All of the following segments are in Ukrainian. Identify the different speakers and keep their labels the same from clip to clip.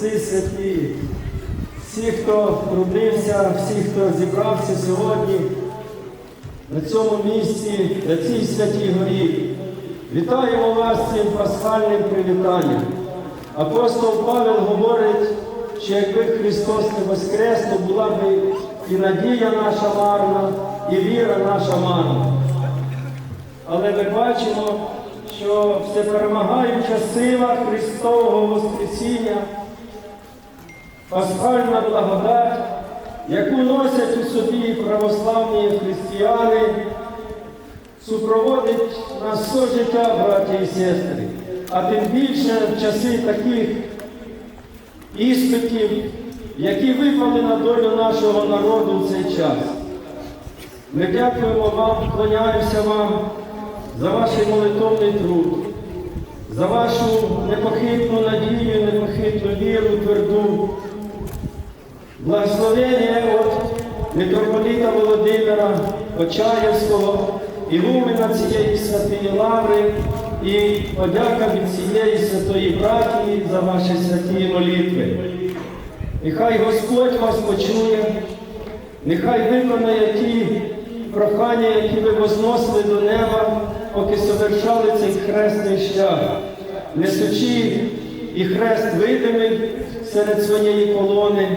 Speaker 1: браття і сестри, отці святі, всі, хто трудився, всі, хто зібрався сьогодні на цьому місці, на цій святій горі. Вітаємо вас цим пасхальним привітанням. Апостол Павел говорить, що якби Христос не воскрес, то була б і надія наша марна, і віра наша марна. Але ми бачимо, що всеперемагаюча сила Христового Воскресіння, пасхальна благодать, яку носять у собі православні християни, супроводить нас все життя, браті і сестри. А тим більше в часи таких іспитів, які випали на долю нашого народу в цей час. Ми дякуємо вам, вклоняємося вам за ваш молитовний труд, за вашу непохитну надію, непохитну віру, тверду. Благословення від митрополіта Володимира Почаєвського, ігумена цієї святої лаври і подяка від цієї святої братії за ваші святі молитви. Нехай Господь вас почує, нехай виконає ті прохання, які ви возносили до неба, поки совершали цей хресний шлях, несучи і хрест видимий серед своєї колони,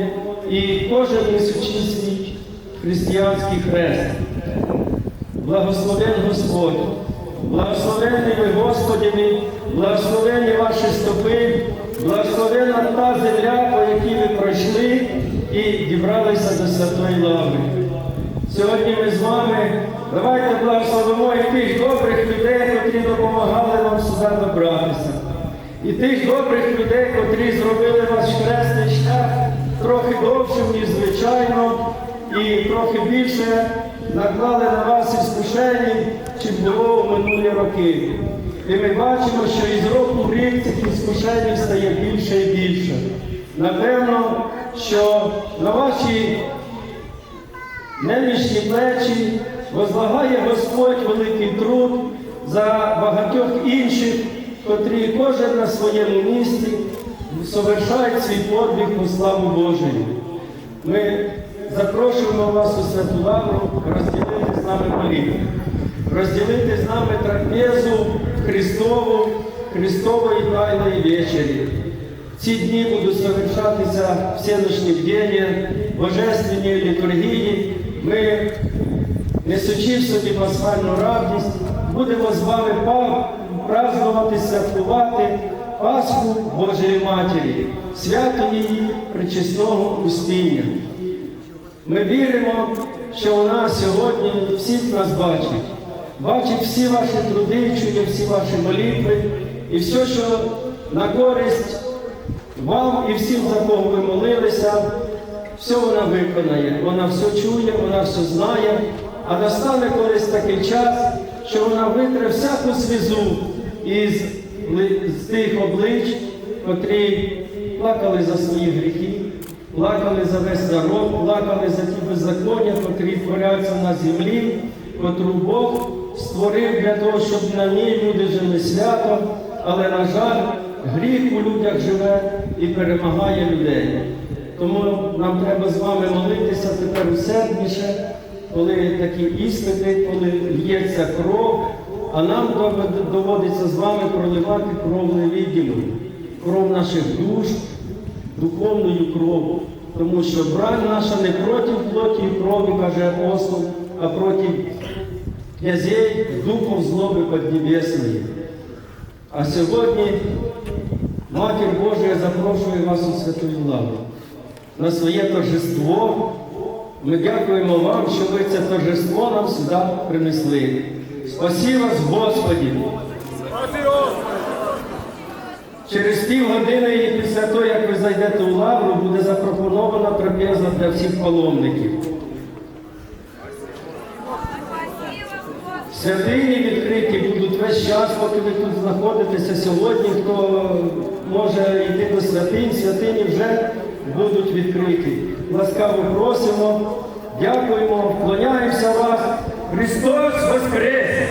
Speaker 1: і кожен несучи свій християнський хрест. Благословен Господь, благословенний ви Господі, благословені ваші стопи, благословена та земля, по якій ви пройшли і дібралися до святої лави. Сьогодні ми з вами давайте благословимо і тих добрих людей, які допомагали нам сюди добратися. І тих добрих людей, котрі зробили ваш хресний шлях трохи довшим, ніж звичайно, і трохи більше наклали на вас іскушень, чим було у минулі роки. І ми бачимо, що із року в рік цих іскушень стає більше і більше. Напевно, що на ваші немічні плечі возлагає Господь великий труд за багатьох інших, котрі кожен на своєму місці совершають свій подвиг у славу Божию. Ми запрошуємо вас у святу лавру розділити з нами молитву, розділити з нами трапезу Христову, Христової Тайної вечері. Ці дні будуть совершатися всеночні бдіння, божественні літургії. Ми, несучи в собі пасхальну радість, будемо з вами празднувати, святкувати Пасху Божої Матері, свято її причесного устіння. Ми віримо, що вона сьогодні всіх нас бачить, бачить всі ваші труди, чує всі ваші молитви і все, що на користь вам і всім, за кого ви молилися, все вона виконає. Вона все чує, вона все знає, а настане колись такий час, що вона витре всяку слізу із, з тих облич, котрі плакали за свої гріхи, плакали за весь народ, плакали за ті беззаконня, котрі творяться на землі, котру Бог створив для того, щоб на ній люди жили свято, але, на жаль, гріх у людях живе і перемагає людей. Тому нам треба з вами молитися тепер усердніше, коли такі іспити, коли л'ється кров, а нам доводиться з вами проливати кров невидиму, кров наших душ, духовною кров. Тому що брань наша не проти плоті і крові, каже апостол, а проти князей духов злоби поднебесної. А сьогодні Матір Божия запрошує вас у святую лаву на своє торжество. Ми дякуємо вам, що ви це торжество нам сюди принесли. Спасі вас, Господі! Через пів години і після того, як ви зайдете у лавру, буде запропонована трапеза для всіх паломників. Святині відкриті будуть весь час, поки ви тут знаходитеся сьогодні. Хто може йти до святинь, святині вже будуть відкриті. Ласкаво просимо, дякуємо, вклоняємося вас. Христос Воскрес!